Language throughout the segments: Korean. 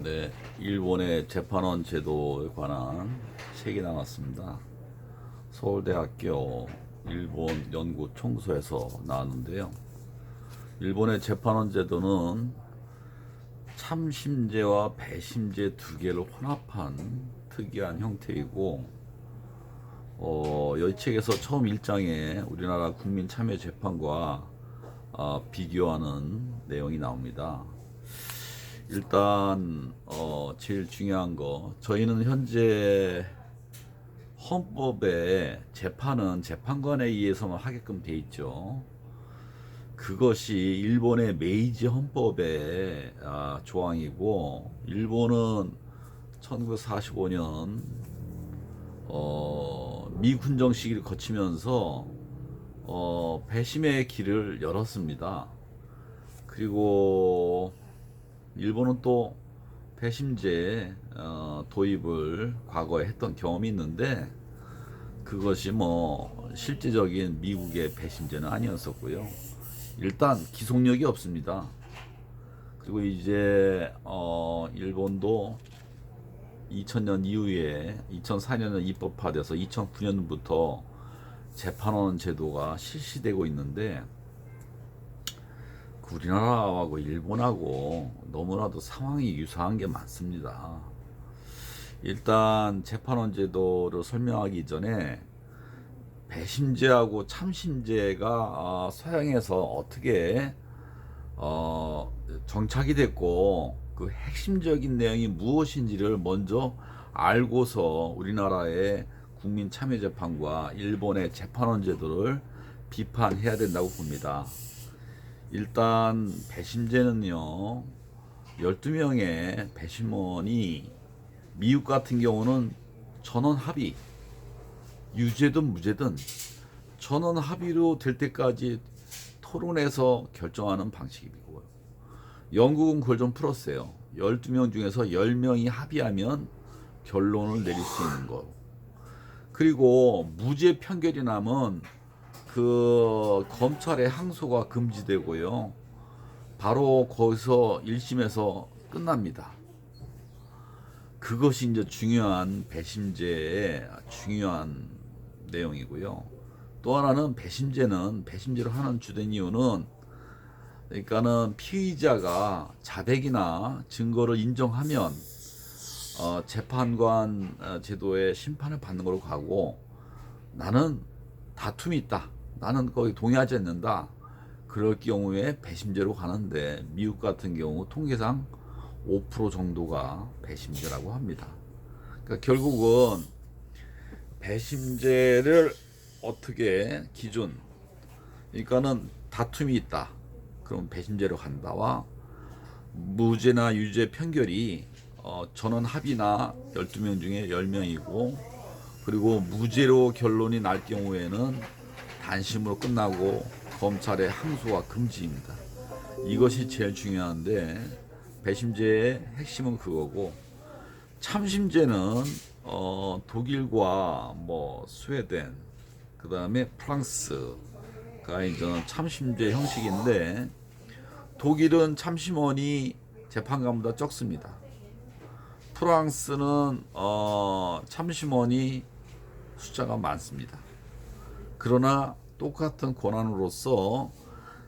네, 일본의 재판원 제도에 관한 책이 나왔습니다. 서울대학교 일본 연구 총소에서 나왔는데요. 일본의 재판원 제도는 참심제와 배심제 두 개를 혼합한 특이한 형태이고, 어, 이 책에서 처음 1장에 우리나라 국민참여재판과 아, 비교하는 내용이 나옵니다. 일단 어 제일 중요한 거 저희는 현재 헌법에 재판은 재판관에 의해서만 하게끔 돼 있죠. 그것이 일본의 메이지 헌법의 아, 조항이고 일본은 1945년 어, 미군정 시기를 거치면서 어, 배심의 길을 열었습니다. 그리고 일본은 또 배심제 어, 도입을 과거에 했던 경험이 있는데 그것이 뭐 실제적인 미국의 배심제는 아니었었고요. 일단 기속력이 없습니다. 그리고 이제 어, 일본도 2000년 이후에 2004년에 입법화돼서 2009년부터 재판원 제도가 실시되고 있는데 그 우리나라하고 일본하고 너무나도 상황이 유사한 게 많습니다. 일단 재판원 제도를 설명하기 전에 배심제하고 참심제가 아, 서양에서 어떻게 어, 정착이 됐고 그 핵심적인 내용이 무엇인지를 먼저 알고서 우리나라의 국민 참여 재판과 일본의 재판원 제도를 비판해야 된다고 봅니다. 일단 배심제는요 12명의 배심원이 미국 같은 경우는 전원 합의 유죄든 무죄든 전원 합의로 될 때까지 토론해서 결정하는 방식이고요 영국은 그걸 좀 풀었어요. 12명 중에서 10명이 합의하면 결론을 내릴 수 있는 거. 그리고 무죄 판결이 나면 그 검찰의 항소가 금지되고요. 바로 거기서 1심에서 끝납니다. 그것이 이제 중요한 배심제의 중요한 내용이고요. 또 하나는 배심제는 배심제로 하는 주된 이유는 그러니까는 피의자가 자백이나 증거를 인정하면 어, 재판관 어, 제도의 심판을 받는 걸로 가고 나는 다툼이 있다. 나는 거기 동의하지 않는다. 그럴 경우에 배심제로 가는데 미국 같은 경우 통계상 5% 정도가 배심제라고 합니다. 그러니까 결국은 배심제를 어떻게 기준 그러니까는 다툼이 있다. 그럼 배심제로 간다와 무죄나 유죄 판결이 어, 전원 합의나 12명 중에 10명이고 그리고 무죄로 결론이 날 경우에는 단심으로 끝나고 검찰의 항소가 금지입니다. 이것이 제일 중요한데 배심제의 핵심은 그거고 참심제는 어, 독일과 뭐 스웨덴 그 다음에 프랑스가 이제 참심제 형식인데 독일은 참심원이 재판관보다 적습니다. 프랑스는 어, 참심원이 숫자가 많습니다. 그러나 똑같은 권한으로서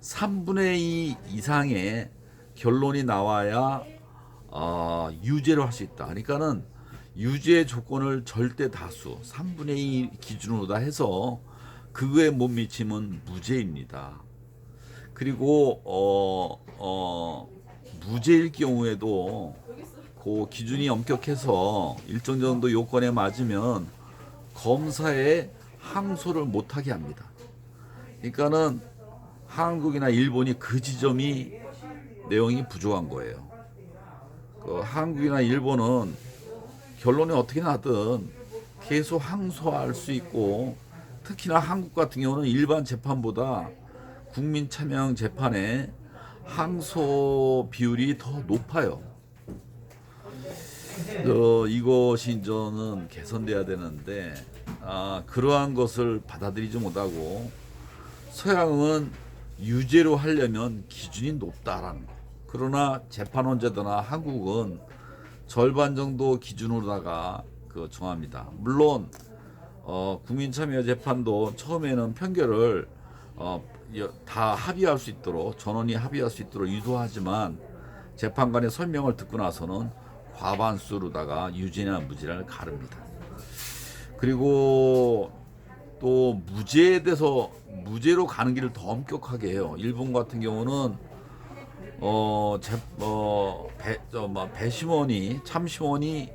3분의 2 이상의 결론이 나와야 어, 유죄를 할수 있다. 그러니까는 유죄 조건을 절대 다수 3분의 2 기준으로 다 해서 그거에 못 미치면 무죄입니다. 그리고 어, 어, 무죄일 경우에도 그 기준이 엄격해서 일정 정도 요건에 맞으면 검사에 항소를 못하게 합니다. 그러니까는 한국이나 일본이 그 지점이 내용이 부족한 거예요. 그 한국이나 일본은 결론이 어떻게 나든 계속 항소할 수 있고 특히나 한국 같은 경우는 일반 재판보다 국민 참여형 재판에 항소 비율이 더 높아요. 어, 이것이 저는 개선돼야 되는데 아, 그러한 것을 받아들이지 못하고 서양은 유죄로 하려면 기준이 높다라는 거. 그러나 재판 원 제도나 한국은 절반 정도 기준으로다가 그 정합니다. 물론 어, 국민참여재판도 처음에는 판결을 어, 여- 다 합의할 수 있도록 전원이 합의할 수 있도록 유도하지만 재판관의 설명을 듣고 나서는 과반수로다가 유죄나 무죄를 가릅니다. 그리고 또 무죄에 대해서 무죄로 가는 길을 더 엄격하게 해요. 일본 같은 경우는 어, 재, 어, 배, 저, 뭐, 배심원이, 참심원이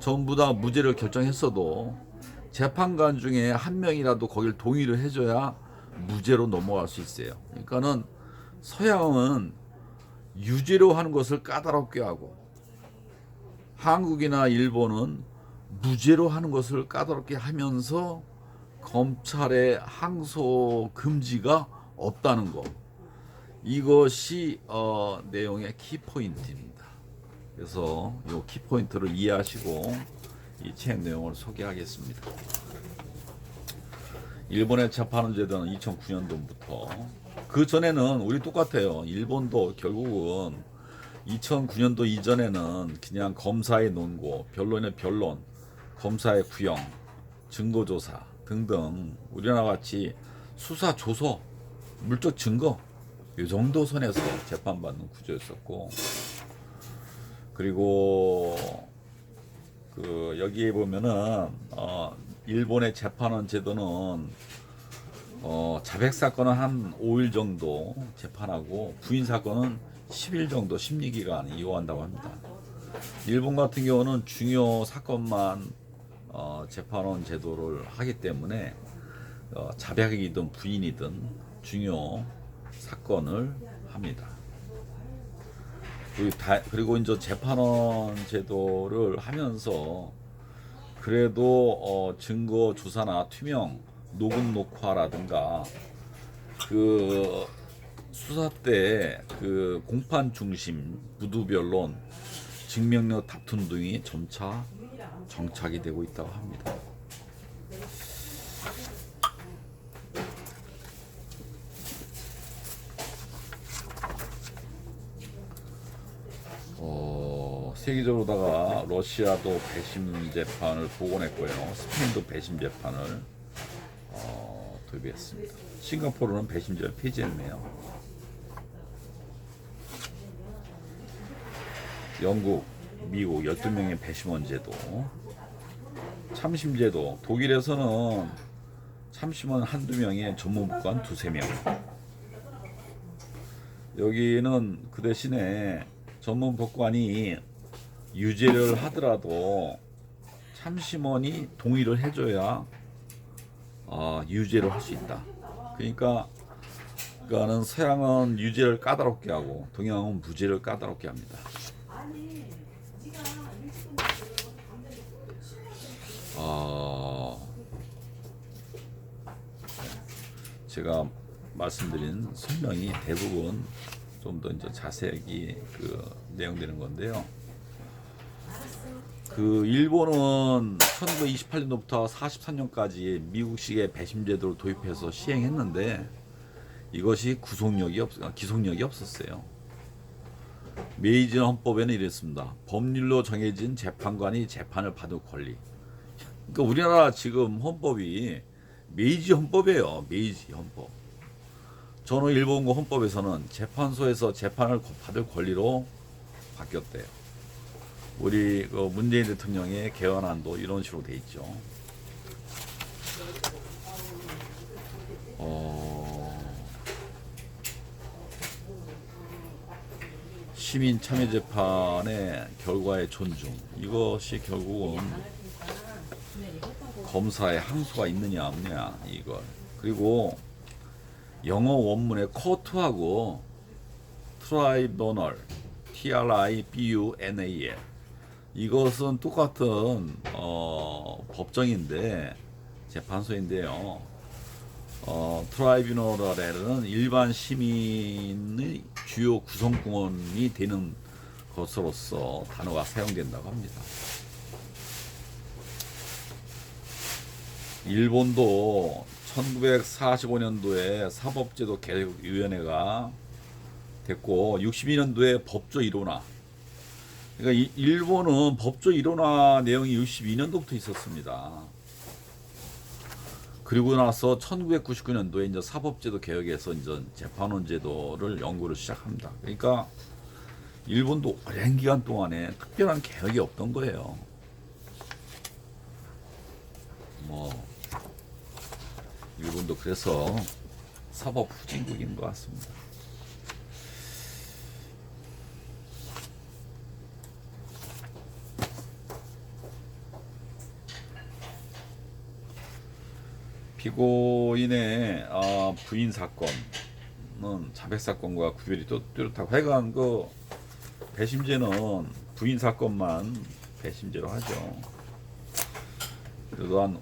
전부 다 무죄를 결정했어도 재판관 중에 한 명이라도 거길 동의를 해줘야 무죄로 넘어갈 수 있어요. 그러니까는 서양은 유죄로 하는 것을 까다롭게 하고 한국이나 일본은 무죄로 하는 것을 까다롭게 하면서 검찰의 항소 금지가 없다는 것. 이것이 어, 내용의 키포인트입니다. 그래서 이 키포인트를 이해하시고 이책 내용을 소개하겠습니다. 일본의 재판은 제도는 2009년도부터 그 전에는 우리 똑같아요. 일본도 결국은 2009년도 이전에는 그냥 검사의 논고, 변론의 변론, 검사의 구형, 증거조사 등등 우리나라 같이 수사 조서, 물적 증거 이 정도 선에서 재판받는 구조였었고 그리고 그 여기에 보면은 어 일본의 재판원 제도는 어 자백 사건은 한 5일 정도 재판하고 부인 사건은 10일 정도 심리 기간이 요한다고 합니다. 일본 같은 경우는 중요 사건만 어 재판원 제도를 하기 때문에 어 자백이든 부인이든 중요 사건을 합니다. 그리고, 다, 그리고 이제 재판원 제도를 하면서 그래도 어, 증거 조사나 투명 녹음 녹화라든가 그 수사 때 그 공판 중심 무두 변론 증명력 다툼 등이 점차 정착이 되고 있다고 합니다. 어, 세계적으로다가 러시아도 배심 재판을 복원했고요. 스페인도 배심 재판을 어, 도입했습니다. 싱가포르는 배심 재판 폐지했네요. 영국, 미국 12명의 배심원 제도, 참심 제도, 독일에서는 참심원 한두 명에 전문법관 두세 명. 여기는 그 대신에 전문 법관이 유죄를 하더라도 참심원이 동의를 해줘야 어, 유죄를 할 수 있다. 그러니까 그러니까는 서양은 유죄를 까다롭게 하고 동양은 무죄를 까다롭게 합니다. 어, 제가 말씀드린 설명이 대부분 좀 더 이제 자세하게 그 내용되는 건데요. 그 일본은 1928년도부터 43년까지 미국식의 배심 제도를 도입해서 시행했는데 이것이 구속력이 없 아, 기속력이 없었어요. 메이지 헌법에는 이랬습니다. 법률로 정해진 재판관이 재판을 받을 권리. 그러니까 우리나라 지금 헌법이 메이지 헌법이에요. 메이지 헌법. 전후 일본고 헌법에서는 재판소에서 재판을 받을 권리로 바뀌었대요. 우리 그 문재인 대통령의 개헌안도 이런 식으로 돼 있죠. 어, 시민 참여 재판의 결과의 존중 이것이 결국은 검사의 항소가 있느냐 없느냐 이걸 그리고 영어 원문의 코트하고 트라이버널 T-R-I-B-U-N-A-L 이것은 똑같은 어, 법정인데 재판소인데요. 어, 트라이뷰널에는 일반 시민의 주요 구성공원이 되는 것으로서 단어가 사용된다고 합니다. 일본도 1945년도에 사법제도 개혁위원회가 됐고 62년도에 법조 1호나 그러니까 이- 일본은 법조 일원화 내용이 62년도부터 있었습니다. 그리고 나서 1999년도에 이제 사법제도 개혁에서 이제 재판원 제도를 연구를 시작합니다. 그러니까 일본도 오랜 기간 동안에 특별한 개혁이 없던 거예요. 뭐 일본도 그래서 사법 후진국인 것 같습니다. 피고인의 아, 부인 사건은 자백 사건과 구별이 또 뚜렷하고 하여간 그 배심제는 부인 사건만 배심제로 하죠. 그래도 한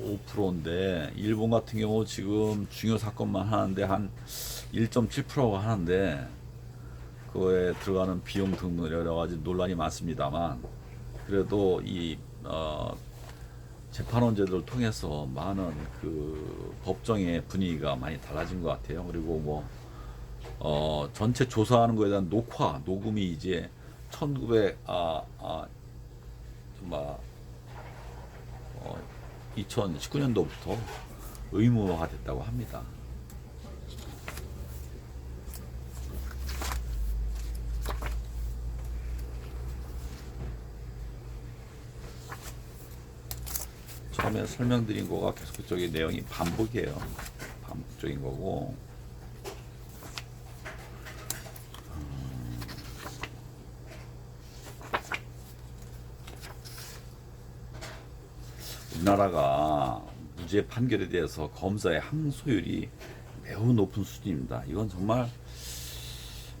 5%인데 일본 같은 경우 지금 중요 사건만 하는데 한 1.7%가 하는데 그거에 들어가는 비용 등 여러 가지 논란이 많습니다만 그래도 이 어, 재판원 제도를 통해서 많은 그 법정의 분위기가 많이 달라진 것 같아요. 그리고 뭐 어, 전체 조사하는 거에 대한 녹화, 녹음이 이제 1900 아, 아, 막 어, 2019년도부터 의무화가 됐다고 합니다. 처음에 설명드린 거가 계속적인 내용이 반복이에요. 반복적인 거고. 우리나라가 무죄 판결에 대해서 검사의 항소율이 매우 높은 수준입니다. 이건 정말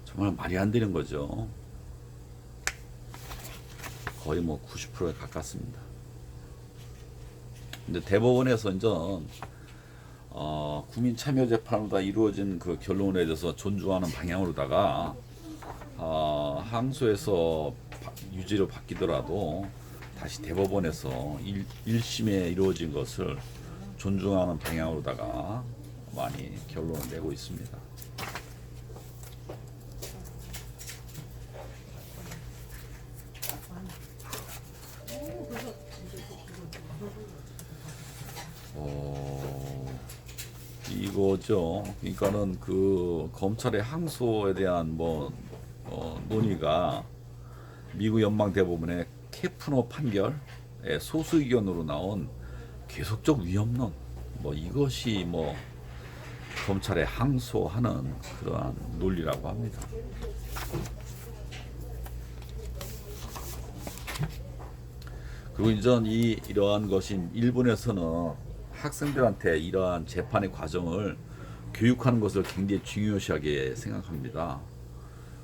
정말 말이 안 되는 거죠. 거의 뭐 90%에 가깝습니다. 근데 대법원에서 이제 어, 국민 참여 재판으로 이루어진 그 결론에 대해서 존중하는 방향으로다가 어, 항소에서 바- 유죄로 바뀌더라도 다시 대법원에서 일, 1심에 이루어진 것을 존중하는 방향으로다가 많이 결론을 내고 있습니다. 어, 이거죠. 그러니까는 그 검찰의 항소에 대한 뭐 어, 논의가 미국 연방 대법원의 케프너 판결의 소수 의견으로 나온 계속적 위험론 뭐 이것이 뭐 검찰에 항소하는 그러한 논리라고 합니다. 그리고 이전 이 이러한 것이 일본에서는 학생들한테 이러한 재판의 과정을 교육하는 것을 굉장히 중요시하게 생각합니다.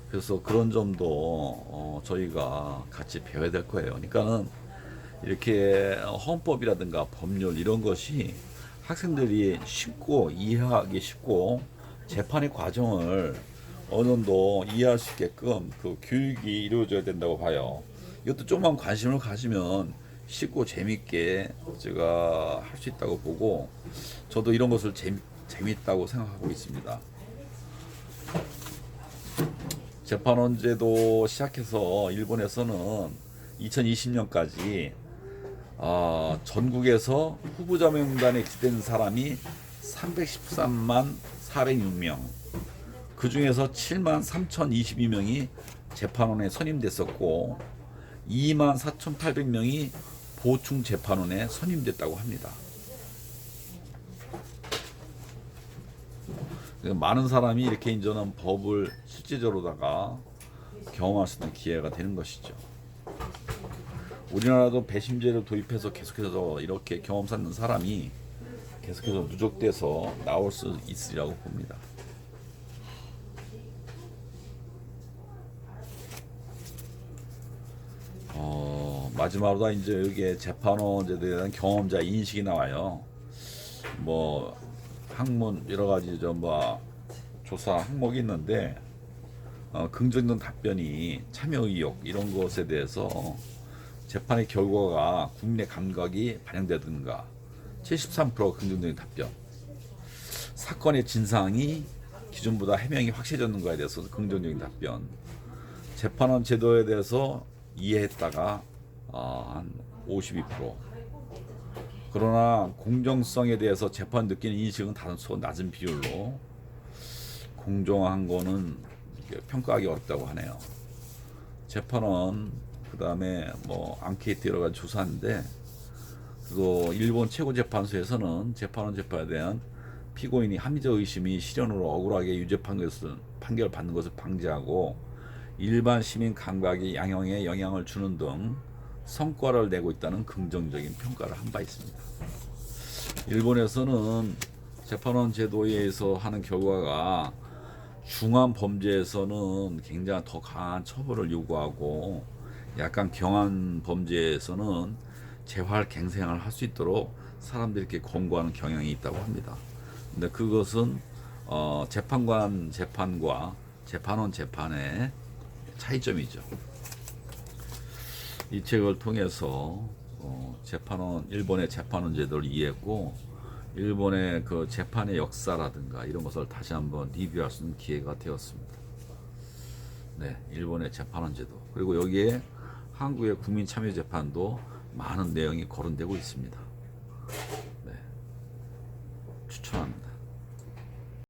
그래서 그런 점도 어, 저희가 같이 배워야 될 거예요. 그러니까는 이렇게 헌법이라든가 법률 이런 것이 학생들이 쉽고 이해하기 쉽고 재판의 과정을 어느 정도 이해할 수 있게끔 그 교육이 이루어져야 된다고 봐요. 이것도 조금만 관심을 가지면 쉽고 재밌게 제가 할 수 있다고 보고 저도 이런 것을 재미, 재밌다고 생각하고 있습니다. 재판원 제도 시작해서 일본에서는 2020년까지 아, 전국에서 후보자 명단에 기재된 사람이 313만 406명. 그 중에서 7만 3,022명이 재판원에 선임됐었고 2만 4,800명이 보충 재판원에 선임됐다고 합니다. 많은 사람이 이렇게 이제는 법을 실제적으로다가 경험할 수 있는 기회가 되는 것이죠. 우리나라도 배심제를 도입해서 계속해서 이렇게 경험 쌓는 사람이 계속해서 누적돼서 나올 수 있으리라고 봅니다. 어, 마지막으로 이제 여기에 재판원제에 대한 경험자 인식이 나와요. 뭐 학문 여러 가지 좀뭐 조사 항목이 있는데 어, 긍정적 답변이 참여 의욕 이런 것에 대해서 재판의 결과가 국민의 감각이 반영되든가. 73% 긍정적인 답변. 사건의 진상이 기존보다 해명이 확실해졌는가에 대해서 긍정적인 답변. 재판원 제도에 대해서 이해했다가 어, 한 52%. 그러나 공정성에 대해서 재판 느끼는 인식은 다소 낮은 비율로 공정한 거는 평가하기 어렵다고 하네요. 재판은 그 다음에 뭐 앙케이트 여러 가지 조사인데 그리고 일본 최고 재판소에서는 재판원 재판에 대한 피고인이 합리적 의심이 실현으로 억울하게 유죄 판결을 판결을 받는 것을 방지하고 일반 시민 감각이 양형에 영향을 주는 등 성과를 내고 있다는 긍정적인 평가를 한 바 있습니다. 일본에서는 재판원 제도에 의해서 하는 결과가 중한 범죄에서는 굉장히 더 강한 처벌을 요구하고 약간 경한 범죄에서는 재활 갱생을 할 수 있도록 사람들에게 권고하는 경향이 있다고 합니다. 근데 그것은 어, 재판관 재판과 재판원 재판의 차이점이죠. 이 책을 통해서 어, 재판원 일본의 재판원 제도를 이해했고 일본의 그 재판의 역사라든가 이런 것을 다시 한번 리뷰할 수 있는 기회가 되었습니다. 네, 일본의 재판원 제도 그리고 여기에 한국의 국민참여재판도 많은 내용이 거론되고 있습니다.